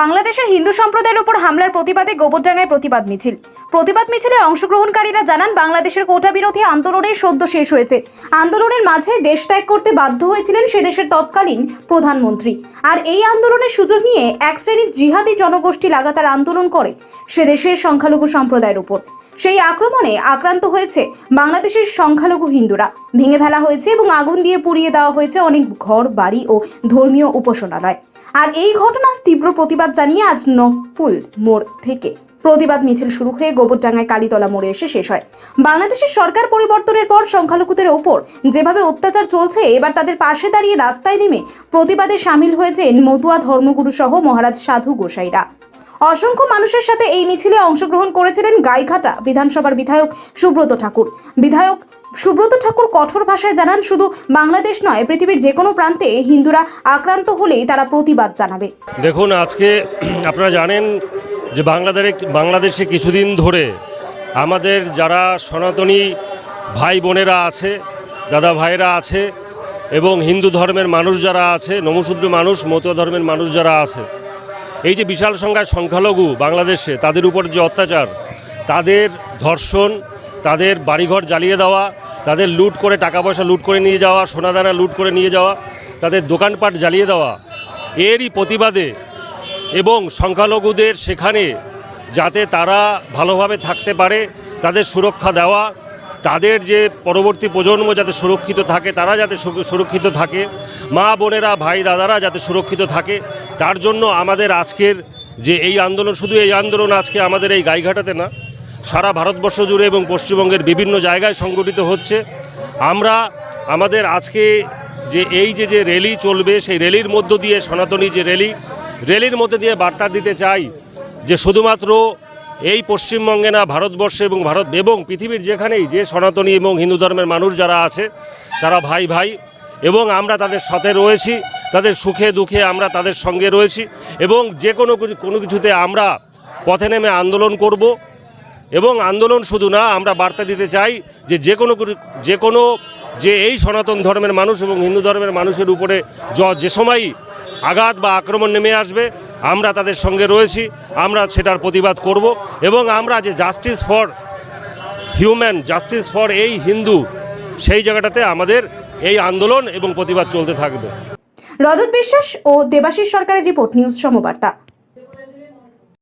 বাংলাদেশের হিন্দু সম্প্রদায়ের উপর হামলার প্রতিবাদে গোবরডাঙ্গায় প্রতিবাদ মিছিল। প্রতিবাদ মিছিলে অংশগ্রহণকারীরা জানান, বাংলাদেশের কোটা বিরোধী আন্দোলনের সদ্য শেষ হয়েছে। আন্দোলনের মাঝে দেশ ত্যাগ করতে বাধ্য হয়েছিলেন সে দেশের তৎকালীন প্রধানমন্ত্রী। আর এই আন্দোলনের সুযোগ নিয়ে এক শ্রেণির জিহাদি জনগোষ্ঠী লাগাতার আন্দোলন করে সে দেশের সংখ্যালঘু সম্প্রদায়ের উপর। সেই আক্রমণে আক্রান্ত হয়েছে বাংলাদেশের সংখ্যালঘু হিন্দুরা। ভেঙে ফেলা হয়েছে এবং আগুন দিয়ে পুড়িয়ে দেওয়া হয়েছে অনেক ঘর, বাড়ি ও ধর্মীয় উপাসনালয়। আর এই ঘটনার তীব্র প্রতিবাদ জানিয়ে আজ নকপুল মোড় থেকে প্রতিবাদ মিছিল শুরু হয়ে গোবরডাঙ্গায় কালীতলা মোড়ে এসে শেষ হয়। বাংলাদেশের সরকার পরিবর্তনের পর সংখ্যালঘুদের ওপর যেভাবে অত্যাচার চলছে, এবার তাদের পাশে দাঁড়িয়ে রাস্তায় নেমে প্রতিবাদে সামিল হয়েছেন মতুয়া ধর্মগুরু সহ মহারাজ সাধু গোসাইরা। অসংখ্য মানুষের সাথে এই মিছিলে অংশগ্রহণ করেছিলেন গাইঘাটা বিধানসভার বিধায়ক সুব্রত ঠাকুর। বিধায়ক সুব্রত ঠাকুর কঠোর ভাষায় জানান, শুধু বাংলাদেশ নয়, পৃথিবীর যে কোনো প্রান্তে হিন্দুরা আক্রান্ত হলেই তারা প্রতিবাদ জানাবে। দেখুন, আজকে আপনারা জানেন যে বাংলাদেশে বাংলাদেশে কিছুদিন ধরে আমাদের যারা সনাতনী ভাই বোনেরা আছে, দাদা ভাইরা আছে এবং হিন্দু ধর্মের মানুষ যারা আছে নমশূদ্র মানুষ, মতুয়া ধর্মের মানুষ যারা আছে এই যে বিশাল সংখ্যায় সংখ্যালঘু বাংলাদেশে, তাদের উপর যে অত্যাচার, তাদের ধর্ষণ, তাদের বাড়িঘর জ্বালিয়ে দেওয়া, তাদের লুট করে টাকা পয়সা লুট করে নিয়ে যাওয়া, সোনাদানা লুট করে নিয়ে যাওয়া, তাদের দোকানপাট জ্বালিয়ে দেওয়া, এরই প্রতিবাদে এবং সংখ্যালঘুদের সেখানে যাতে তারা ভালোভাবে থাকতে পারে, তাদের সুরক্ষা দেওয়া তাদের যে পরবর্তী প্রজন্ম যাতে সুরক্ষিত থাকে, তারা যাতে সুরক্ষিত থাকে, মা বোনেরা, ভাই দাদারা যাতে সুরক্ষিত থাকে, তার জন্য আমাদের আজকের যে এই আন্দোলন, শুধু এই আন্দোলন আজকে আমাদের এই গাইঘাটাতে না, সারা ভারতবর্ষ জুড়ে এবং পশ্চিমবঙ্গের বিভিন্ন জায়গায় সংগঠিত হচ্ছে। আমরা আমাদের আজকে যে এই যে যে র্যালি চলবে, সেই র্যালির মধ্য দিয়ে সনাতনী যে র্যালি, র্যালির মধ্যে দিয়ে বার্তা দিতে চাই যে শুধুমাত্র এই পশ্চিমবঙ্গে না, ভারতবর্ষে এবং ভারত এবং পৃথিবীর যেখানেই যে সনাতনী এবং হিন্দু ধর্মের মানুষ যারা আছে, তারা ভাই ভাই, এবং আমরা তাদের সাথে রয়েছি, তাদের সুখে দুঃখে আমরা তাদের সঙ্গে রয়েছি, এবং যে কোনো কোনো কিছুতে আমরা পথে নেমে আন্দোলন করব, এবং আন্দোলন শুধু না, আমরা বার্তা দিতে চাই যে যে কোনো যে কোনো যে এই সনাতন ধর্মের মানুষ এবং হিন্দু ধর্মের মানুষের উপরে য- যে সময়ই আঘাত বা আক্রমণ নেমে আসবে, আমরা তাদের সঙ্গে রয়েছি, আমরা সেটার প্রতিবাদ করব এবং আমরা যে justice for human justice for এই হিন্দু, সেই জায়গাটাতে আমাদের এই আন্দোলন এবং প্রতিবাদ চলতে থাকবে। রজত বিশ্বাস ও দেবাশিস সরকারের রিপোর্ট, নিউজ সমবার্তা।